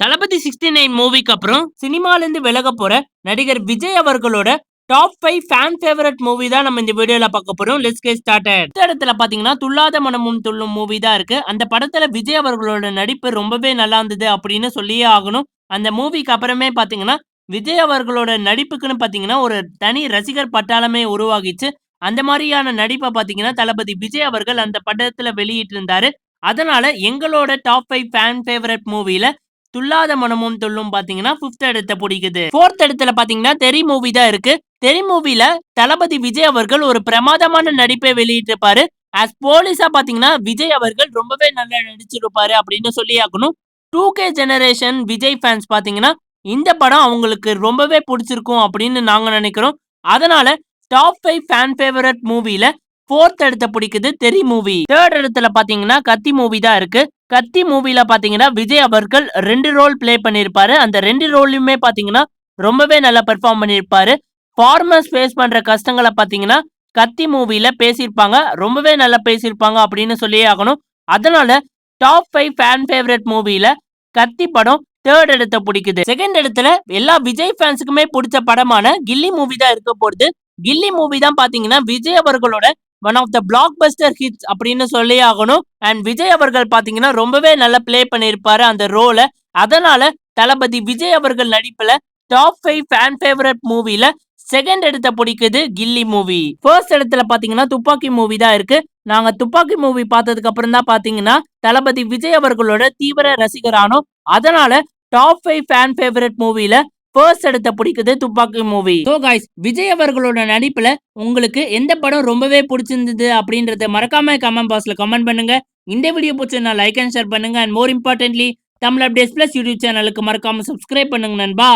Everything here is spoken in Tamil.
தளபதி சிக்ஸ்டி நைன் மூவிக்கு அப்புறம் சினிமாலேருந்து விலக போற நடிகர் விஜய் அவர்களோட top five fan favourite movie தான் நம்ம இந்த வீடியோல பார்க்க போறோம். லெட்ஸ் கெட் ஸ்டார்டட் இந்த இடத்துல பாத்தீங்கன்னா துள்ளாத மனமும் துள்ளும் மூவி தான் இருக்கு. அந்த படத்துல விஜய் அவர்களோட நடிப்பு ரொம்பவே நல்லா இருந்தது அப்படின்னு சொல்லியே ஆகணும். அந்த மூவிக்கு அப்புறமே பாத்தீங்கன்னா விஜய் அவர்களோட நடிப்புக்குன்னு பாத்தீங்கன்னா ஒரு தனி ரசிகர் பட்டாளமே உருவாகிச்சு. அந்த மாதிரியான நடிப்பை பாத்தீங்கன்னா தளபதி விஜய் அவர்கள் அந்த படத்துல வெளியிட்டிருந்தாரு. அதனால எங்களோட டாப் ஃபைவ் ஃபேன் ஃபேவரட் மூவில துல்லாத மனமும் துள்ளும் பாத்தீங்கன்னா பிப்த் இடத்த பிடிக்குது. ஃபோர்த் இடத்துல பாத்தீங்கன்னா தெரி மூவி தான் இருக்கு. தெரி மூவில தளபதி விஜய் அவர்கள் ஒரு பிரமாதமான நடிப்பை வெளியிட்டிருப்பாரு. ஆஸ் போலீஸா பாத்தீங்கன்னா விஜய் அவர்கள் ரொம்பவே நல்லா நடிச்சிருப்பாரு அப்படின்னு சொல்லி ஆக்கணும். Two K generation Vijay fans பாத்தீங்கன்னா இந்த படம் அவங்களுக்கு ரொம்பவே பிடிச்சிருக்கும் அப்படின்னு நாங்க நினைக்கிறோம். அதனால டாப் ஃபைவ் ஃபேன் ஃபேவரட் மூவில ஃபோர்த் இடத்த பிடிக்குது தெரி மூவி தேர்ட் இடத்துல பாத்தீங்கன்னா கத்தி மூவி தான் இருக்கு. கத்தி மூவில பாத்தீங்கன்னா விஜய் அவர்கள் ரெண்டு ரோல் ப்ளே பண்ணிருப்பாரு அந்த ரெண்டு ரோல்லையுமே பாத்தீங்கன்னா ரொம்பவே நல்லா பெர்ஃபார்ம் பண்ணிருப்பாரு ஃபார்மர்ஸ் ஃபேஸ் பண்ற கஷ்டங்களை பாத்தீங்கன்னா கத்தி மூவில பேசியிருப்பாங்க. ரொம்பவே நல்லா பேசியிருப்பாங்க அப்படின்னு சொல்லியே ஆகணும். அதனால டாப் ஃபைவ் ஃபேன் ஃபேவரட் மூவில கத்தி படம் தேர்ட் இடத்த பிடிக்குது. செகண்ட் இடத்துல எல்லா விஜய் ஃபேன்ஸுக்குமே பிடிச்ச படமான கில்லி மூவி தான் இருக்க போகுது. கில்லி மூவி தான் பாத்தீங்கன்னா விஜய் அவர்களோட one of the blockbuster hits அப்படின்னு சொல்லி ஆகணும். அண்ட் விஜய் அவர்கள் பாத்தீங்கன்னா ரொம்பவே நல்லா ப்ளே பண்ணியிருப்பாரு அந்த ரோலை அதனால தளபதி விஜய் அவர்கள் நடிப்புல டாப் ஃபைவ் ஃபேன் ஃபேவரட் மூவில செகண்ட் இடத்த பிடிக்குது கில்லி மூவி ஃபர்ஸ்ட் இடத்துல பாத்தீங்கன்னா துப்பாக்கி மூவி தான் இருக்கு. நாங்க துப்பாக்கி மூவி பார்த்ததுக்கு அப்புறம் தான் பாத்தீங்கன்னா தளபதி விஜய் அவர்களோட தீவிர ரசிகரானோம். அதனால டாப் ஃபைவ் ஃபேன் ஃபேவரட் மூவில ஃபர்ஸ்ட் எடுத்த பிடிக்குது துப்பாக்கி மூவி ஸோ காய்ஸ் விஜய் அவர்களோட நடிப்புல உங்களுக்கு எந்த படம் ரொம்பவே பிடிச்சிருந்தது அப்படின்றத மறக்காம கமெண்ட் பாக்ஸ்ல கமெண்ட் பண்ணுங்க. இந்த வீடியோ பிடிச்சிருந்தா லைக் அண்ட் ஷேர் பண்ணுங்க. And more importantly Tamil updates plus YouTube சேனலுக்கு மறக்காம சப்ஸ்கிரைப் பண்ணுங்க நண்பா.